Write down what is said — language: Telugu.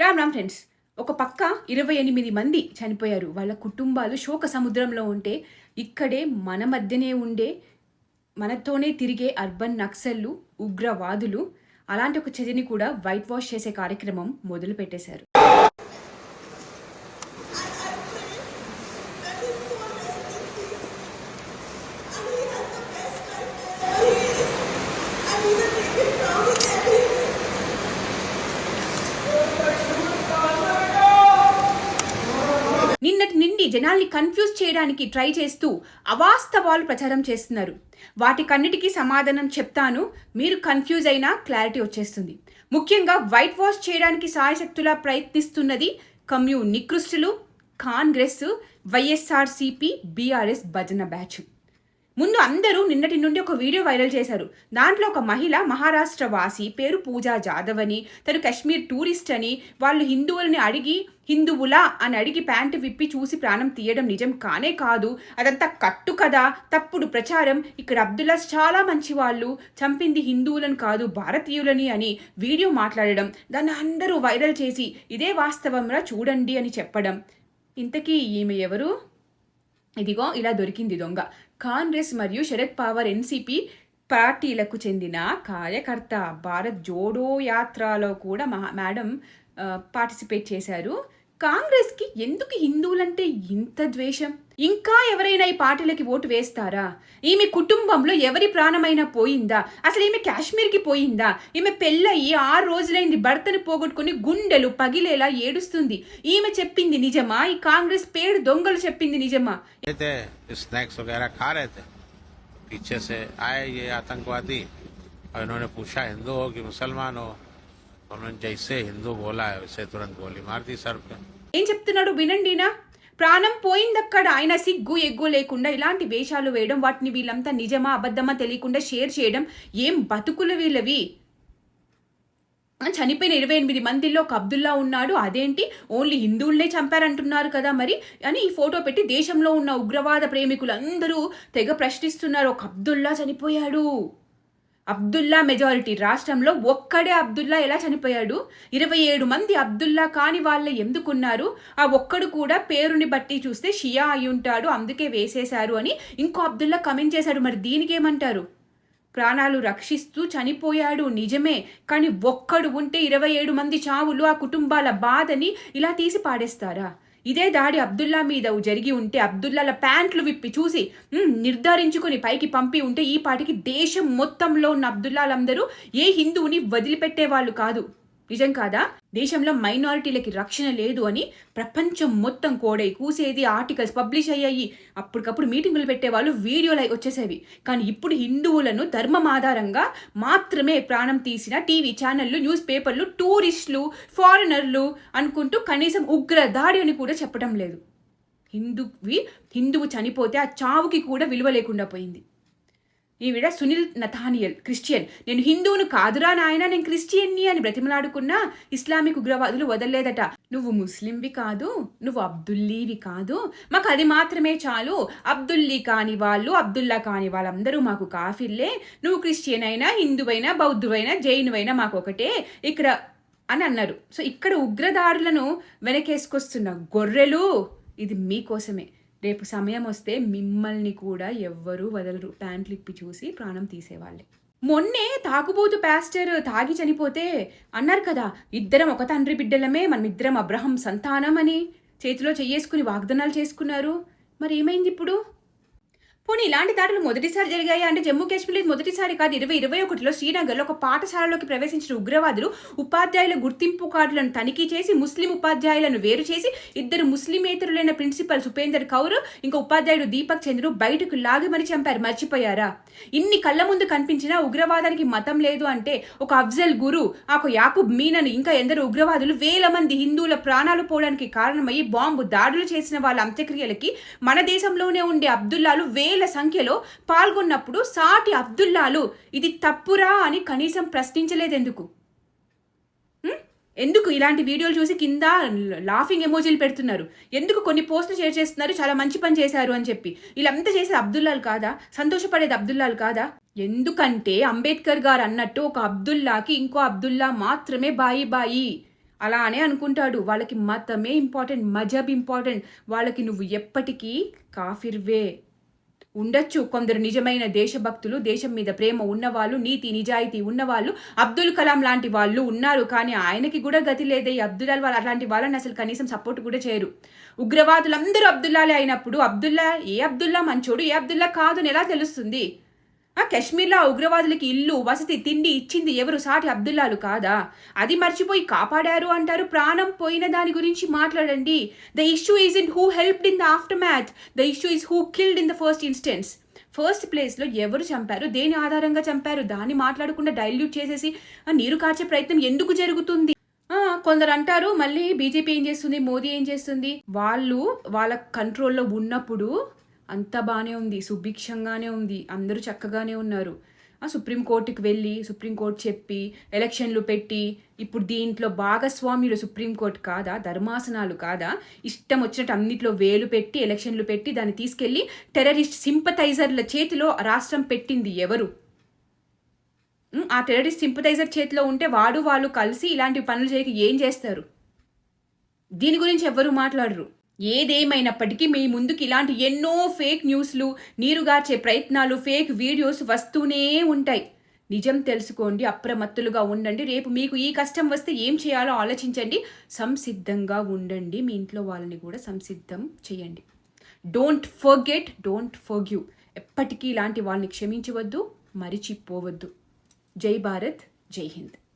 రామ్ రామ్ ఫ్రెండ్స్ ఒక పక్క ఇరవై ఎనిమిది మంది చనిపోయారు. వాళ్ళ కుటుంబాలు శోక సముద్రంలో ఉంటే ఇక్కడే మన మధ్యనే ఉండే మనతోనే తిరిగే అర్బన్ నక్సల్లు ఉగ్రవాదులు అలాంటి ఒక చర్యని కూడా వైట్ వాష్ చేసే కార్యక్రమం మొదలు పెట్టేశారు నిన్నటి నుండి జనాల్ని కన్ఫ్యూజ్ చేయడానికి ట్రై చేస్తూ అవాస్తవాలు ప్రచారం చేస్తున్నారు. వాటికన్నిటికీ సమాధానం చెప్తాను. మీరు కన్ఫ్యూజ్ అయినా క్లారిటీ వచ్చేస్తుంది. ముఖ్యంగా వైట్ వాష్ చేయడానికి సాయశక్తులా ప్రయత్నిస్తున్నది కమ్యూ నికృష్టులు కాంగ్రెస్ వైఎస్ఆర్సీపీ బీఆర్ఎస్ భజన బ్యాచ్ ముందు అందరూ నిన్నటి నుండి ఒక వీడియో వైరల్ చేశారు. దాంట్లో ఒక మహిళ మహారాష్ట్ర వాసి పేరు పూజా జాదవ్ అని తను కశ్మీర్ టూరిస్ట్ అని వాళ్ళు హిందువులని అడిగి హిందువులా అని అడిగి ప్యాంటు విప్పి చూసి ప్రాణం తీయడం నిజం కానే కాదు. అదంతా కట్టు కదా. తప్పుడు ప్రచారం. ఇక్కడ అబ్దుల్లాస్ చాలా మంచి వాళ్ళు చంపింది హిందువులను కాదు భారతీయులని అని వీడియో మాట్లాడడం. దాన్ని అందరూ వైరల్ చేసి ఇదే వాస్తవంరా చూడండి అని చెప్పడం. ఇంతకీ ఈమె ఎవరు? ఇదిగో ఇలా దొరికింది దొంగ. కాంగ్రెస్ మరియు శరద్ పవార్ ఎన్సీపీ పార్టీలకు చెందిన కార్యకర్త భారత్ జోడో యాత్రలో కూడా మహా మేడం పార్టిసిపేట్ చేశారు. కాంగ్రెస్కి ఎందుకు హిందువులంటే ఇంత ద్వేషం? ఇంకా ఎవరైనా ఈ పార్టీలకి ఓటు వేస్తారా ఈమె కుటుంబంలో ఎవరి ప్రాణమైనా పోయిందా అసలు ఈమె కాశ్మీర్కి పోయిందా ఈమె పెళ్ళయి ఆరు రోజులైంది భర్తను పోగొట్టుకుని గుండెలు పగిలేలా ఏడుస్తుంది ఈమె చెప్పింది నిజమా ఈ కాంగ్రెస్ పేరు దొంగలు చెప్పింది నిజమా ये थे स्नैक्स वगैरह खा रहे थे पीछे से आए ये आतंकवादी और इन्होंने पूछा हिंदू हो कि मुसलमान हो तो उन्होंने जैसे हिंदू बोला है वैसे तुरंत गोली मार दी सर पे ఏం చెప్తున్నాడు వినండినా ప్రాణం పోయిందక్కడ. ఆయన సిగ్గు ఎగ్గు లేకుండా ఇలాంటి వేషాలు వేయడం వాటిని వీళ్ళంతా నిజమా అబద్ధమా తెలియకుండా షేర్ చేయడం ఏం బతుకులు వీళ్ళవి? చనిపోయిన ఇరవై ఎనిమిది మందిలో ఒక అబ్దుల్లా ఉన్నాడు. అదేంటి? ఓన్లీ హిందువులనే చంపారంటున్నారు కదా మరి. అని ఈ ఫోటో పెట్టి దేశంలో ఉన్న ఉగ్రవాద ప్రేమికులు అందరూ తెగ ప్రశ్నిస్తున్నారు. ఒక అబ్దుల్లా చనిపోయాడు. అబ్దుల్లా మెజారిటీ. రాష్ట్రంలో ఒక్కడే అబ్దుల్లా ఎలా చనిపోయాడు? ఇరవై ఏడు మంది అబ్దుల్లా కాని వాళ్ళే ఎందుకున్నారు? ఆ ఒక్కడు కూడా పేరుని బట్టి చూస్తే షియా అయి ఉంటాడు అందుకే వేసేశారు అని ఇంకో అబ్దుల్లా కమెంట్ చేశాడు. మరి దీనికి ఏమంటారు? ప్రాణాలు రక్షిస్తూ చనిపోయాడు నిజమే కానీ ఒక్కడు ఉంటే ఇరవై ఏడు మంది చావులు ఆ కుటుంబాల బాధని ఇలా తీసి పాడేస్తారా? ఇదే దాడి అబ్దుల్లా మీద జరిగి ఉంటే అబ్దుల్లాల ప్యాంట్లు విప్పి చూసి నిర్ధారించుకుని నిర్ధారించుకొని పైకి పంపి ఉంటే ఈ పాటికి దేశం మొత్తంలో ఉన్న అబ్దుల్లాలందరూ ఏ హిందువుని వదిలిపెట్టేవాళ్ళు కాదు. నిజం కాదా? దేశంలో మైనారిటీలకి రక్షణ లేదు అని ప్రపంచం మొత్తం కోడై కూసేది ఆర్టికల్స్ పబ్లిష్ అయ్యాయి. అప్పటికప్పుడు మీటింగులు పెట్టేవాళ్ళు వీడియోలు వచ్చేసేవి. కానీ ఇప్పుడు హిందువులను ధర్మం ఆధారంగా మాత్రమే ప్రాణం తీసిన టీవీ ఛానళ్ళు న్యూస్ పేపర్లు టూరిస్టులు ఫారినర్లు అనుకుంటూ కనీసం ఉగ్ర దాడి అని కూడా చెప్పడం లేదు. హిందువి హిందువు చనిపోతే ఆ చావుకి కూడా విలువ లేకుండా పోయింది. ఈవిడ సునీల్ నథానియల్ క్రిస్టియన్. నేను హిందువును కాదురా నాయన నేను క్రిస్టియన్ని అని బ్రతిమలాడుకున్నా ఇస్లామిక్ ఉగ్రవాదులు వదలలేదట. నువ్వు ముస్లింవి కాదు నువ్వు అబ్దుల్లీవి కాదు. మాకు అది మాత్రమే చాలు. అబ్దుల్లీ కాని వాళ్ళు అబ్దుల్లా కాని వాళ్ళందరూ మాకు కాఫిల్లే. నువ్వు క్రిస్టియన్ అయినా హిందువైనా బౌద్ధువైనా జైనువైనా మాకు ఒకటే. ఇక్కడ అని అన్నారు. సో ఇక్కడ ఉగ్రదారులను వెనకేసుకొస్తున్న గొర్రెలు ఇది మీకోసమే. రేపు సమయం వస్తే మిమ్మల్ని కూడా ఎవ్వరూ వదలరు. ప్యాంట్లు ఇప్పి చూసి ప్రాణం తీసేవాళ్ళే. మొన్నే తాగుబోతు పాస్టర్ తాగి చనిపోతే అన్నారు కదా ఇద్దరం ఒక తండ్రి బిడ్డలమే మనమిద్దరం అబ్రహం సంతానం అని చేతిలో చెయ్యేసుకుని వాగ్దానాలు చేసుకున్నారు. మరి ఏమైంది ఇప్పుడు? పోనీ ఇలాంటి దాడులు మొదటిసారి జరిగాయి అంటే జమ్మూ కాశ్మీర్ మొదటిసారి కాదు. ఇరవై ఇరవై ఒకటిలో శ్రీనగర్లో ఒక పాఠశాలలోకి ప్రవేశించిన ఉగ్రవాదులు ఉపాధ్యాయుల గుర్తింపు కార్డులను తనిఖీ చేసి ముస్లిం ఉపాధ్యాయులను వేరు చేసి ఇద్దరు ముస్లిమేతరులైన ప్రిన్సిపల్ సుపేందర్ కౌర్ ఇంకా ఉపాధ్యాయుడు దీపక్ చంద్రు బయటకు లాగి మరి చంపారు. మర్చిపోయారా? ఇన్ని కళ్ళ ముందు కనిపించినా ఉగ్రవాదానికి మతం లేదు అంటే ఒక అఫ్జల్ గురు ఒక యాకుబ్ మీనన్ ఇంకా ఎందరో ఉగ్రవాదులు వేల మంది హిందువుల ప్రాణాలు పోవడానికి కారణమయ్యి బాంబు దాడులు చేసిన వాళ్ళ అంత్యక్రియలకి మన దేశంలోనే ఉండే అబ్దుల్లాలు వే వేల సంఖ్యలో పాల్గొన్నప్పుడు సాటి అబ్దుల్లాలు ఇది తప్పురా అని కనీసం ప్రశ్నించలేదెందుకు? ఎందుకు ఇలాంటి వీడియోలు చూసి కింద లాఫింగ్ ఎమోజీలు పెడుతున్నారు? ఎందుకు కొన్ని పోస్టులు షేర్ చేస్తున్నారు? చాలా మంచి పని చేశారు అని చెప్పి. వీళ్ళంతా చేసేది అబ్దుల్లాలు కాదా? సంతోషపడేది అబ్దుల్లాలు కాదా? ఎందుకంటే అంబేద్కర్ గారు అన్నట్టు ఒక అబ్దుల్లాకి ఇంకో అబ్దుల్లా మాత్రమే బాయి బాయి. అలా అనే అనుకుంటాడు వాళ్ళకి మతమే ఇంపార్టెంట్ మజబ్ ఇంపార్టెంట్ వాళ్ళకి నువ్వు ఎప్పటికీ కాఫిర్వే. ఉండొచ్చు. కొందరు నిజమైన దేశభక్తులు దేశం మీద ప్రేమ ఉన్నవాళ్ళు నీతి నిజాయితీ ఉన్నవాళ్ళు అబ్దుల్ కలాం లాంటి వాళ్ళు ఉన్నారు. కానీ ఆయనకి కూడా గతి లేదే. ఈ అబ్దుల్లా వాళ్ళు అలాంటి వాళ్ళని అసలు కనీసం సపోర్ట్ కూడా చేయరు. ఉగ్రవాదులందరూ అబ్దుల్లాలే అయినప్పుడు అబ్దుల్లా ఏ అబ్దుల్లా మంచోడు? ఏ అబ్దుల్లా కాదు అని ఎలా తెలుస్తుంది? ఆ కాశ్మీర్లో ఆ ఉగ్రవాదులకి ఇల్లు వసతి తిండి ఇచ్చింది ఎవరు? సాటి అబ్దుల్లాలు కాదా? అది మర్చిపోయి కాపాడారు అంటారు. ప్రాణం పోయిన దాని గురించి మాట్లాడండి. The issue is in who helped in the after match the issue is who killed in the first instance first ప్లేస్లో ఎవరు చంపారు? దేని ఆధారంగా చంపారు? దాన్ని మాట్లాడకుండా డైల్యూట్ చేసేసి నీరు కార్చే ప్రయత్నం ఎందుకు జరుగుతుంది? కొందరు అంటారు మళ్ళీ బీజేపీ ఏం చేస్తుంది? మోదీ ఏం చేస్తుంది? వాళ్ళు వాళ్ళ కంట్రోల్లో ఉన్నప్పుడు అంతా బాగానే ఉంది సుభిక్షంగానే ఉంది అందరూ చక్కగానే ఉన్నారు. ఆ సుప్రీంకోర్టుకి వెళ్ళి సుప్రీంకోర్టు చెప్పి ఎలక్షన్లు పెట్టి ఇప్పుడు దీంట్లో భాగస్వామ్యులు సుప్రీంకోర్టు కాదా ధర్మాసనాలు కాదా ఇష్టం వచ్చినట్టు అన్నిట్లో వేలు పెట్టి ఎలక్షన్లు పెట్టి దాన్ని తీసుకెళ్ళి టెర్రరిస్ట్ సింపతైజర్ల చేతిలో రాష్ట్రం పెట్టింది ఎవరు? ఆ టెర్రరిస్ట్ సింపథైజర్ చేతిలో ఉంటే వాడు వాళ్ళు కలిసి ఇలాంటి పనులు చేయక ఏం చేస్తారు? దీని గురించి ఎవ్వరూ మాట్లాడరు. ఏదేమైనప్పటికీ మీ ముందుకు ఇలాంటి ఎన్నో ఫేక్ న్యూస్లు నీరుగార్చే ప్రయత్నాలు ఫేక్ వీడియోస్ వస్తూనే ఉంటాయి. నిజం తెలుసుకోండి అప్రమత్తులుగా ఉండండి. రేపు మీకు ఈ కష్టం వస్తే ఏం చేయాలో ఆలోచించండి. సంసిద్ధంగా ఉండండి. మీ ఇంట్లో వాళ్ళని కూడా సంసిద్ధం చేయండి. డోంట్ ఫర్గెట్ డోంట్ ఫర్గ్యూ ఎప్పటికీ ఇలాంటి వాళ్ళని క్షమించవద్దు మరిచిపోవద్దు. జై భారత్ జై హింద్.